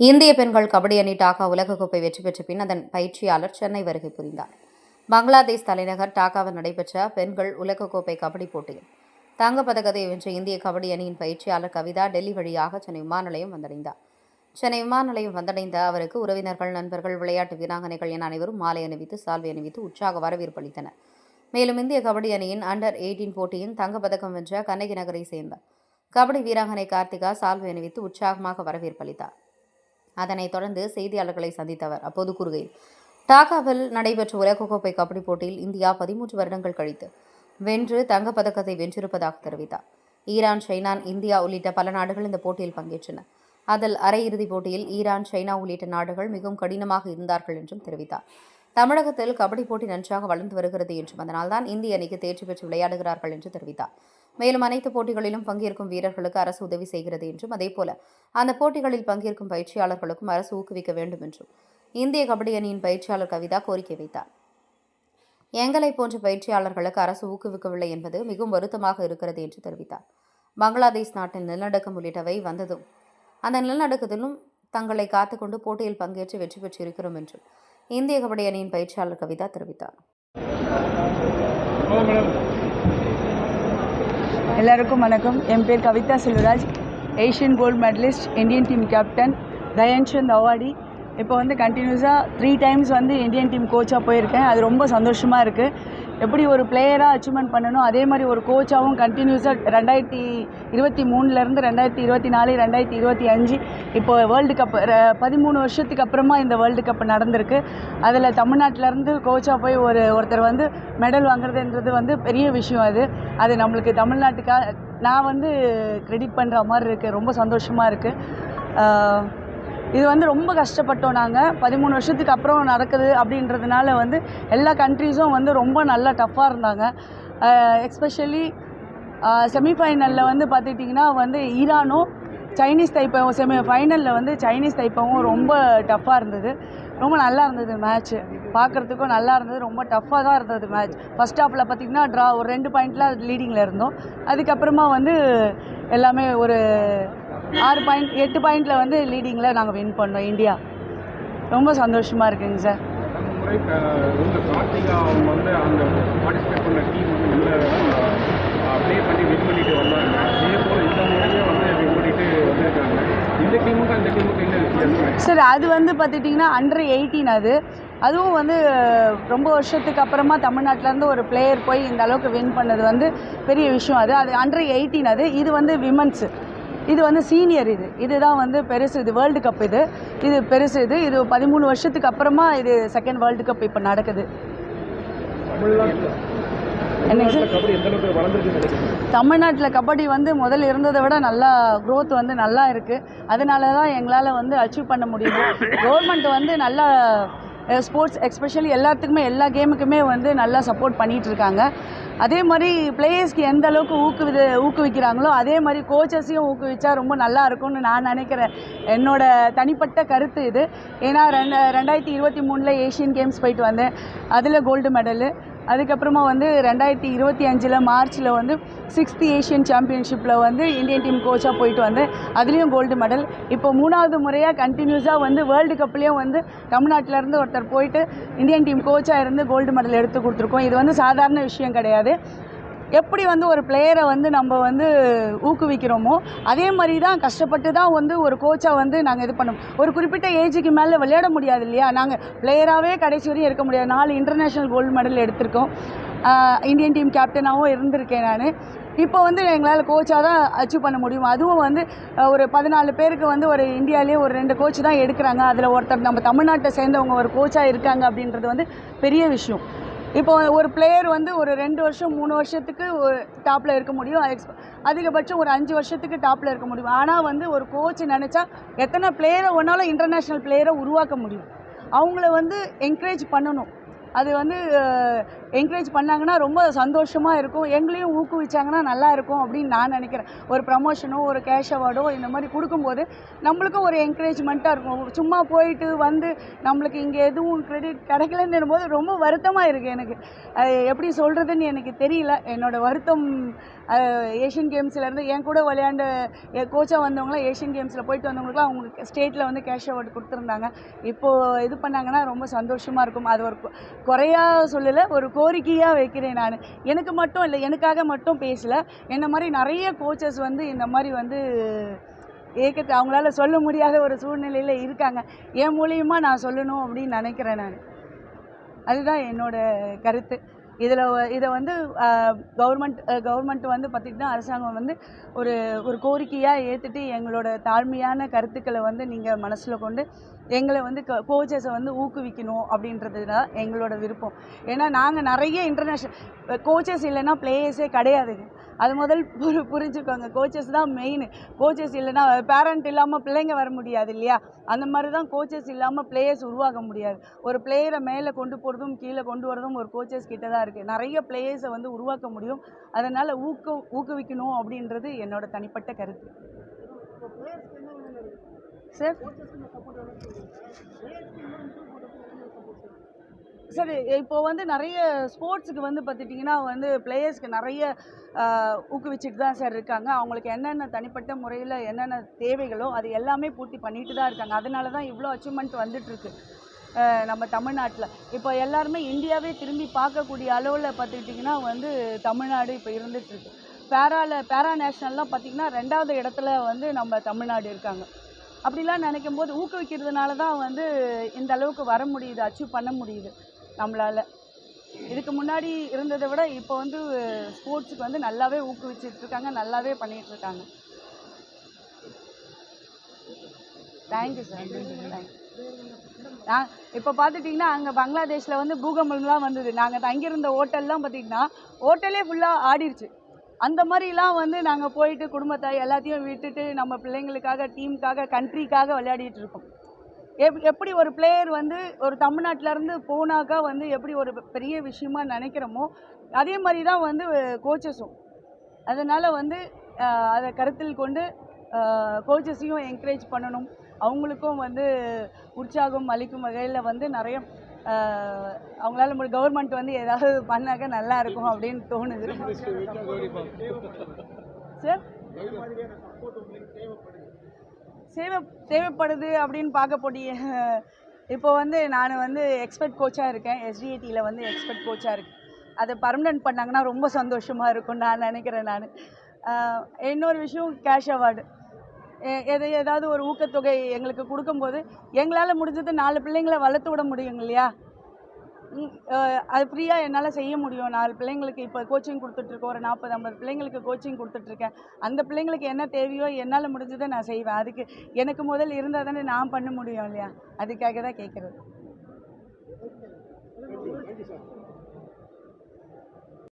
இந்திய பெண்கள் கபடி அணி டாக்கா உலகக்கோப்பை வெற்றி பெற்ற பின் அதன் பயிற்சியாளர் சென்னை வருகை புரிந்தார். பங்களாதேஷ் தலைநகர் டாக்காவில் நடைபெற்ற பெண்கள் உலகக்கோப்பை கபடி போட்டியில் தங்கப்பதக்கத்தை வென்ற இந்திய கபடி அணியின் பயிற்சியாளர் கவிதா டெல்லி வழியாக சென்னை விமான நிலையம் வந்தடைந்தார். சென்னை விமான நிலையம் வந்தடைந்த அவருக்கு உறவினர்கள் நண்பர்கள் விளையாட்டு வீராங்கனைகள் என அனைவரும் மாலை அணிவித்து சால்வை அணிவித்து உற்சாக வரவேற்பு அளித்தனர். மேலும் இந்திய கபடி அணியின் அண்டர் 18 போட்டியின் தங்கப்பதக்கம் வென்ற கண்ணகி நகரை சேர்ந்த கபடி வீராங்கனை கார்த்திகா சால்வை அணிவித்து உற்சாகமாக வரவேற்பு அளித்தார். அதனைத் தொடர்ந்து செய்தியாளர்களை சந்தித்தவர். அப்போது கூறுகையில் டாக்காவில் நடைபெற்ற உலகக்கோப்பை கபடி போட்டியில் இந்தியா பதிமூன்று வருடங்கள் கழித்து வென்று தங்கப்பதக்கத்தை வென்றிருப்பதாக தெரிவித்தார். ஈரான் சைனா இந்தியா உள்ளிட்ட பல நாடுகள் இந்த போட்டியில் பங்கேற்றன. அதில் அரையிறுதிப் போட்டியில் ஈரான் சைனா உள்ளிட்ட நாடுகள் மிகவும் கடினமாக இருந்தார்கள் என்றும் தெரிவித்தார். தமிழகத்தில் கபடி போட்டி நன்றாக வளர்ந்து வருகிறது என்றும் அதனால்தான் இந்திய அணிக்கு தேர்ச்சி பெற்று விளையாடுகிறார்கள் என்று தெரிவித்தார். மேலும் அனைத்து போட்டிகளிலும் பங்கேற்கும் வீரர்களுக்கு அரசு உதவி செய்கிறது என்றும் அதேபோல அந்த போட்டிகளில் பங்கேற்கும் பயிற்சியாளர்களுக்கும் அரசு ஊக்குவிக்க வேண்டும் என்றும் இந்திய கபடி அணியின் பயிற்சியாளர் கவிதா கோரிக்கை வைத்தார். எங்களை போன்ற பயிற்சியாளர்களுக்கு அரசு ஊக்குவிக்கவில்லை என்பது மிகவும் வருத்தமாக இருக்கிறது என்று தெரிவித்தார். பங்களாதேஷ் நாட்டில் நிலநடுக்கம் உள்ளிட்டவை வந்ததும் அந்த நிலநடுக்கத்திலும் தங்களை காத்துக்கொண்டு போட்டியில் பங்கேற்று வெற்றி பெற்றிருக்கிறோம் என்றும் இந்திய கபடி அணியின் பயிற்சியாளர் கவிதா தெரிவித்தார். எல்லாருக்கும் வணக்கம். என் பேர் Kavitha Selvaraj Asian gold medalist Indian team captain Dhyanchand awardee இப்போ வந்து கண்டினியூஸாக த்ரீ டைம்ஸ் வந்து இந்தியன் டீம் கோச்சாக போயிருக்கேன். அது ரொம்ப சந்தோஷமாக இருக்குது எப்படி ஒரு பிளேயராக அச்சீவ்மெண்ட் பண்ணணும் அதே மாதிரி ஒரு கோச்சாகவும் கண்டினியூஸாக ரெண்டாயிரத்தி இருபத்தி மூணுலேருந்து ரெண்டாயிரத்தி இருபத்தி நாலு ரெண்டாயிரத்தி இருபத்தி அஞ்சு இப்போ வேர்ல்டு கப் பதிமூணு வருஷத்துக்கு அப்புறமா இந்த வேர்ல்டு கப் நடந்திருக்கு. அதில் தமிழ்நாட்டிலேருந்து கோச்சாக போய் ஒரு ஒருத்தர் வந்து மெடல் வாங்குறதுன்றது வந்து பெரிய விஷயம் அது. அது நம்மளுக்கு தமிழ்நாட்டுக்காக நான் வந்து கிரெடிட் பண்ணுற மாதிரி இருக்குது ரொம்ப சந்தோஷமாக இருக்குது இது வந்து ரொம்ப கஷ்டப்பட்டோம் நாங்கள் பதிமூணு வருஷத்துக்கு அப்புறம் நடக்குது அப்படின்றதுனால வந்து எல்லா கண்ட்ரீஸும் வந்து ரொம்ப நல்லா டஃப்பாக இருந்தாங்க. எக்ஸ்பெஷலி செமிஃபைனலில் வந்து பார்த்துக்கிட்டிங்கன்னா வந்து ஈரானும் சைனீஸ் தைப்பவும் செமி ஃபைனலில் வந்து சைனீஸ் தைப்பவும் ரொம்ப டஃப்பாக இருந்தது. ரொம்ப நல்லா இருந்தது மேட்ச்சு பார்க்குறதுக்கும் நல்லா இருந்தது. ரொம்ப டஃப்பாக தான் இருந்தது மேட்ச் ஃபஸ்ட் ஹாஃபில் பார்த்திங்கன்னா ட்ரா ஒரு ரெண்டு பாயிண்ட்டில் லீடிங்கில் இருந்தோம். அதுக்கப்புறமா வந்து எல்லாமே ஒரு ஆறு பாயிண்ட் எட்டு பாயிண்டில் வந்து லீடிங்கில் நாங்கள் வின் பண்ணோம் இந்தியா. ரொம்ப சந்தோஷமாக இருக்குங்க சார். சார் அது வந்து பார்த்துட்டிங்கன்னா அண்டர் எயிட்டீன் அது. அதுவும் வந்து ரொம்ப வருஷத்துக்கு அப்புறமா தமிழ்நாட்டிலேருந்து ஒரு பிளேயர் போய் இந்த அளவுக்கு வின் பண்ணது வந்து பெரிய விஷயம் அது. அது அண்டர் எயிட்டீன் அது. இது வந்து விமன்ஸு இது வந்து சீனியர் இது. இதுதான் வந்து பெருசு இது வேர்ல்டு கப் இது. இது பெருசு இது. இது பதிமூணு வருஷத்துக்கு அப்புறமா இது செகண்ட் வேர்ல்டு கப் இப்போ நடக்குது. தமிழ்நாட்டில் கபடி தமிழ்நாட்டில் கபடி வந்து முதல்ல இருந்ததை விட நல்லா க்ரோத் வந்து நல்லா இருக்குது அதனால தான் எங்களால் வந்து அச்சீவ் பண்ண முடியுது. கவர்மெண்ட் வந்து நல்லா ஸ்போர்ட்ஸ் எஸ்பெஷலி எல்லாத்துக்குமே எல்லா கேமுக்குமே வந்து நல்லா சப்போர்ட் பண்ணிகிட்டு இருக்காங்க அதே மாதிரி பிளேயர்ஸ்க்கு எந்த அளவுக்கு ஊக்குவிது ஊக்குவிக்கிறாங்களோ அதே மாதிரி கோச்சஸையும் ஊக்குவிச்சா ரொம்ப நல்லா இருக்கும்னு நான் நினைக்கிறேன். என்னோட தனிப்பட்ட கருத்து இது. ஏன்னா ரெண்டு ரெண்டாயிரத்தி இருபத்தி மூணில் ஏஷியன் கேம்ஸ் போயிட்டு வந்தேன். அதில் கோல்டு மெடலு அதுக்கப்புறமா வந்து ரெண்டாயிரத்தி இருபத்தி அஞ்சில் மார்ச்சில் வந்து சிக்ஸ்த் ஏஷியன் சாம்பியன்ஷிப்பில் வந்து இந்தியன் டீம் கோச்சாக போயிட்டு வந்து அதுலேயும் கோல்டு மெடல் இப்போ மூணாவது முறையாக கண்டினியூஸாக வந்து வேர்ல்டு கப்லேயும் வந்து தமிழ்நாட்டிலேருந்து ஒருத்தர் போயிட்டு இந்தியன் டீம் கோச்சாக இருந்து கோல்டு மெடல் எடுத்து கொடுத்துருக்கோம். இது வந்து சாதாரண விஷயம் கிடையாது. எப்படி வந்து ஒரு பிளேயரை வந்து நம்ம வந்து ஊக்குவிக்கிறோமோ அதே மாதிரி தான் கஷ்டப்பட்டு தான் வந்து ஒரு கோச்சாக வந்து நாங்கள் இது பண்ணோம். ஒரு குறிப்பிட்ட ஏஜுக்கு மேலே விளையாட முடியாது இல்லையா? நாங்கள் பிளேயராகவே கடைசி வரையும் இருக்க முடியாது. நாலு இன்டர்நேஷ்னல் கோல்டு மெடல் எடுத்திருக்கோம். இந்தியன் டீம் கேப்டனாகவும் இருந்திருக்கேன் நான். இப்போ வந்து எங்களால் கோச்சாக தான் அச்சீவ் பண்ண முடியும். அதுவும் வந்து ஒரு பதினாலு பேருக்கு வந்து ஒரு இந்தியாவிலேயே ஒரு ரெண்டு கோச் தான் எடுக்கிறாங்க. அதில் ஒருத்தர் நம்ம தமிழ்நாட்டை சேர்ந்தவங்க ஒரு கோச்சாக இருக்காங்க அப்படின்றது வந்து பெரிய விஷயம். இப்போ ஒரு பிளேயர் வந்து ஒரு ரெண்டு வருஷம் மூணு வருஷத்துக்கு ஒரு டாப்பில் இருக்க முடியும். அதிகபட்சம் ஒரு அஞ்சு வருஷத்துக்கு டாப்பில் இருக்க முடியும். ஆனால் வந்து ஒரு கோச் நினச்சா எத்தனை பிளேயரை ஒன்றாலும் இன்டர்நேஷ்னல் பிளேயரை உருவாக்க முடியும். அவங்கள வந்து என்கரேஜ் பண்ணணும். அது வந்து என்கரேஜ் பண்ணாங்கன்னா ரொம்ப சந்தோஷமாக இருக்கும். எங்களையும் ஊக்குவிச்சாங்கன்னா நல்லா இருக்கும் அப்படின்னு நான் நினைக்கிறேன். ஒரு ப்ரமோஷனோ ஒரு கேஷ் அவார்டோ இந்த மாதிரி கொடுக்கும்போது நம்மளுக்கும் ஒரு என்கரேஜ்மெண்ட்டாக இருக்கும். சும்மா போயிட்டு வந்து நம்மளுக்கு இங்கே எதுவும் கிரெடிட் கிடைக்கலன்னு போது ரொம்ப வருத்தமாக இருக்குது எனக்கு. அது எப்படி சொல்கிறதுன்னு எனக்கு தெரியல. என்னோடய வருத்தம் ஏஷியன் கேம்ஸ்லேருந்து என் கூட விளையாண்ட கோச்சாக வந்தவங்களாம் ஏஷியன் கேம்ஸில் போயிட்டு வந்தவங்களுக்குலாம் அவங்க ஸ்டேட்டில் வந்து கேஷ் அவார்டு கொடுத்துருந்தாங்க. இப்போது இது பண்ணாங்கன்னா ரொம்ப சந்தோஷமாக இருக்கும். அது ஒரு குறையாக குறையா சொல்லலை ஒரு கோரிக்கையாக வைக்கிறேன் நான். எனக்கு மட்டும் இல்லை எனக்காக மட்டும் பேசலை. என்ன மாதிரி நிறைய கோச்சஸ் வந்து இந்த மாதிரி வந்து ஏக்கத்தை அவங்களால சொல்ல முடியாத ஒரு சூழ்நிலையில் இருக்காங்க. என் மூலியமாக நான் சொல்லணும் அப்படின்னு நினைக்கிறேன் நான். அதுதான் என்னோட கருத்து. இதில் இதை வந்து கவர்மெண்ட் கவர்மெண்ட் வந்து பார்த்திங்கன்னா அரசாங்கம் வந்து ஒரு ஒரு கோரிக்கையாக ஏற்றுட்டு எங்களோட தாழ்மையான கருத்துக்களை வந்து நீங்கள் மனசில் கொண்டு எங்களை வந்து கோச்சஸை வந்து ஊக்குவிக்கணும் அப்படின்றது தான் எங்களோட விருப்பம். ஏன்னா நாங்கள் நிறைய இன்டர்நேஷ்னல் கோச்சஸ் இல்லைன்னா பிளேயர்ஸே கிடையாதுங்க. அது முதல் புரி புரிஞ்சுக்கோங்க. கோச்சஸ் தான் மெயின் கோச்சஸ் இல்லைன்னா பேரண்ட் இல்லாமல் பிள்ளைங்க வர முடியாது இல்லையா? அந்த மாதிரி தான் கோச்சஸ் இல்லாமல் பிளேயர்ஸ் உருவாக முடியாது. ஒரு பிளேயரை மேலே கொண்டு போகிறதும் கீழே கொண்டு வரதும் ஒரு கோச்சஸ் கிட்ட தான் இருக்குது நிறைய பிளேயர்ஸை வந்து உருவாக்க முடியும். அதனால் ஊக்க ஊக்குவிக்கணும் அப்படின்றது என்னோட தனிப்பட்ட கருத்து. சார் சார் இப்போ வந்து நிறைய ஸ்போர்ட்ஸுக்கு வந்து பார்த்துட்டிங்கன்னா வந்து பிளேயர்ஸ்க்கு நிறைய ஊக்குவிச்சுட்டு தான் சார் இருக்காங்க. அவங்களுக்கு என்னென்ன தனிப்பட்ட முறையில் என்னென்ன தேவைகளோ அது எல்லாமே பூர்த்தி பண்ணிட்டு தான் இருக்காங்க. அதனால தான் இவ்வளோ அச்சீவ்மெண்ட் வந்துட்டுருக்கு நம்ம தமிழ்நாட்டில். இப்போ எல்லாருமே இந்தியாவே திரும்பி பார்க்கக்கூடிய அளவில் பார்த்துக்கிட்டிங்கன்னா வந்து தமிழ்நாடு இப்போ இருந்துகிட்ருக்கு பேரால பேரா நேஷ்னல்லாம் பார்த்திங்கன்னா ரெண்டாவது இடத்துல வந்து நம்ம தமிழ்நாடு இருக்காங்க. அப்படிலாம் நினைக்கும் போது ஊக்குவிக்கிறதுனால தான் வந்து இந்த அளவுக்கு வர முடியுது அச்சீவ் பண்ண முடியுது நம்மளால். இதுக்கு முன்னாடி இருந்ததை விட இப்போ வந்து ஸ்போர்ட்ஸுக்கு வந்து நல்லாவே ஊக்குவிச்சிட்ருக்காங்க நல்லாவே பண்ணிகிட்ருக்காங்க தேங்க்யூ சார் தேங்க்யூ நான் இப்போ பார்த்துட்டிங்கன்னா அங்கே பங்களாதேஷில் வந்து பூகம்பம்லாம் வந்தது. நாங்கள் தங்கியிருந்த ஹோட்டல்லாம் பார்த்திங்கன்னா ஹோட்டலே ஃபுல்லாக ஆடிருச்சு. அந்த மாதிரிலாம் வந்து நாங்கள் போயிட்டு குடும்பத்தை எல்லாத்தையும் விட்டுட்டு நம்ம பிள்ளைங்களுக்காக டீமுக்காக கண்ட்ரிக்காக விளையாடிட்டு இருக்கோம். எப் எப்படி ஒரு பிளேயர் வந்து ஒரு தமிழ்நாட்டிலேருந்து போனாக்கா வந்து எப்படி ஒரு பெரிய விஷயமா நினைக்கிறோமோ அதே மாதிரி தான் வந்து கோச்சஸும் அதனால் வந்து அதை கருத்தில் கொண்டு கோச்சஸையும் என்கரேஜ் பண்ணணும். அவங்களுக்கும் வந்து உற்சாகம் அளிக்கும் வகையில் வந்து நிறைய அவங்களால நம்ம கவர்மெண்ட் வந்து ஏதாவது பண்ணாக்க நல்லா இருக்கும் அப்படின்னு தோணுது. சார் சேவை தேவைப்படுது அப்படின்னு பார்க்க போட்டிய. இப்போ வந்து நான் வந்து எக்ஸ்பர்ட் கோச்சாக இருக்கேன். எஸ்டிஏடியில் வந்து எக்ஸ்பர்ட் கோச்சாக இருக்கேன். அதை பர்மனெண்ட் பண்ணாங்கன்னா ரொம்ப சந்தோஷமாக இருக்கும் நான் நினைக்கிறேன் நான். இன்னொரு விஷயம் கேஷ் அவார்டு எது ஏதாவது ஒரு ஊக்கத்தொகை எங்களுக்கு கொடுக்கும்போது எங்களால் முடிஞ்சது நாலு பிள்ளைங்களை வளர்த்து விட முடியும் இல்லையா? அது ஃப்ரீயாக என்னால் செய்ய முடியும். நாலு பிள்ளைங்களுக்கு இப்போ கோச்சிங் கொடுத்துட்ருக்கோம் ஒரு நாற்பது ஐம்பது பிள்ளைங்களுக்கு கோச்சிங் கொடுத்துட்ருக்கேன் அந்த பிள்ளைங்களுக்கு என்ன தேவையோ என்னால் முடிஞ்சதை நான் செய்வேன். அதுக்கு எனக்கு முதல் இருந்தால் தானே நான் பண்ண முடியும் இல்லையா? அதுக்காக தான் கேட்குறது